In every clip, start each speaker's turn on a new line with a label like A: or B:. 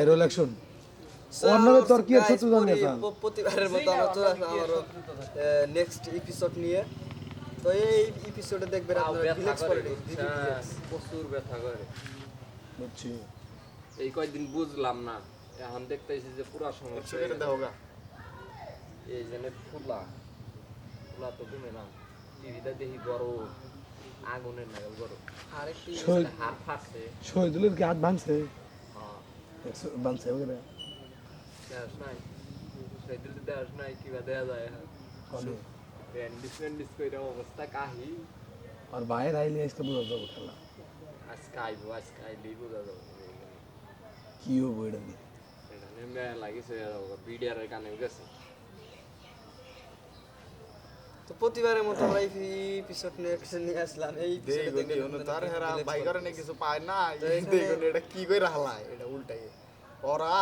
A: Viral action ওর তোর কি আছে তুই জানিস
B: প্রতিবারের মতো আমরা চলে আসলাম আবারও নেক্সট এপিসোড নিয়ে তো এই এপিসোডে দেখবেন আপনারা রিল্যাক্স করে
C: প্রচুর ব্যথা করে।
A: বুঝছি।
C: এই কয়েকদিন বুঝলাম না এখন দেখতেছি যে পুরা সমস্যা। এই জন্য ফুলা ফুলা তো কমে না টিভিটা দেখি গরম আগুনের নাগাল গরম।
B: আরেকটি
C: হাত ফাটছে।
A: শহীদুলের কি হাত ভাঙছে? ভাঙছে ওগুলো
C: দেশ নাই সেদিন দেশ নাই কিবা দেয়া যায়
A: কবে?
C: ব্যান্ডিস ব্যান্ডিস করে অবস্থা কাহি
A: আর বাইরে আইলে আজকে বুঝা যাব খেলা
C: আজকে আইবো আজকে আইলেই বোঝা যাবে
A: কি হব এটা
C: এটা নিয়ে লাগিছে বিডিআর কানে গেছে
B: তো প্রতিবারের মতো আমরা এই এপিসোড নিয়ে আসলাম। এই
D: তার হেরা
B: relax
D: বাই
B: করে।
D: কারণে কিছু পায় না এটা কি করে হালায় এটা উল্টাই। ওরা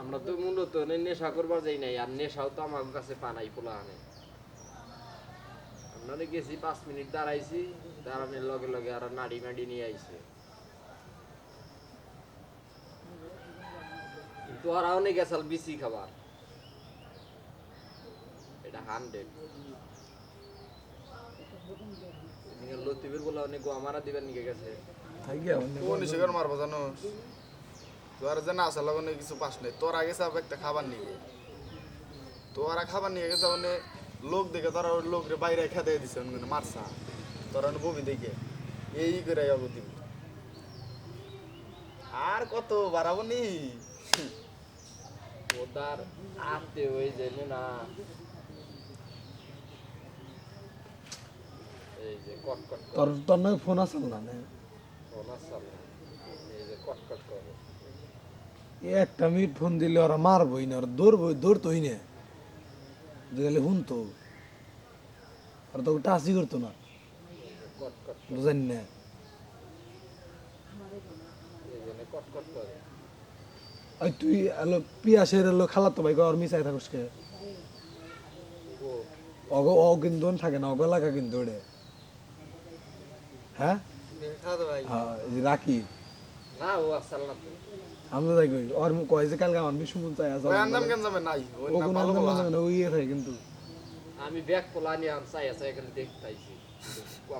C: আমরা তো মূলত নেশা করবার যাই নাই আর নেশাও তো আমার কাছে পানাই পোলা আনে আমরা গেছি পাঁচ মিনিট দাঁড়াইছি দাঁড়ানোর লগে লগে আর নাড়ি মাড়ি নিয়ে আইছে। কিন্তু ওরা অনেক গেছাল বিসি খাবার। এটা হান্ড্রেড লতিবের বলে অনেক গোয়ামারা দিবেন নিকে গেছে।
D: কোন শিকার মারবো জানো? তোর যে না আসা লগনে কিছু পাস নাই। তোর আগে সব একটা খাবার নিয়ে তোরা খাবার নিয়ে গেছে মানে লোক দেখে তোরা ওই লোক রে বাইরে খেতে দিছে মানে মারসা তোরা বমি দেখে। এই করে যাব আর কত বাড়াবো নি?
C: ওদার হয়ে যায় না এই যে কটকট
A: তোর তোর নামে ফোন আসল না? না? একটা মিনিট ফোন দিলে ওরা মারবই না ওরা দৌড়বই দৌড়তোই না। গেলে শুনতো। আর তোকে টাচই করতো না। বুঝেন না। ওই তুই এলো পিয়াসের এলো খালাতো ভাই ওর মিশাই থাকুস কে? অগ ও কিন্তু থাকে না অগ লাগা কিন্তু ওরে হ্যাঁ? হ্যাঁ রাখি
C: না ও আসল না তো
A: আমি কই ওর মুখ কয় যে কালকে আমার মন চাই আসা
D: ওই আন্দাম কেন যাবে? নাই
A: ও কোনো ওই ইয়ে থাকে কিন্তু।
C: আমি ব্যাগ কোলা নিয়ে চাই আছে এখানে দেখতাইছি।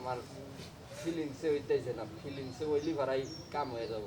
C: আমার ফিলিংসে হইতেছে না ফিলিংসে হইলি ভাড়াই কাম হয়ে যাব।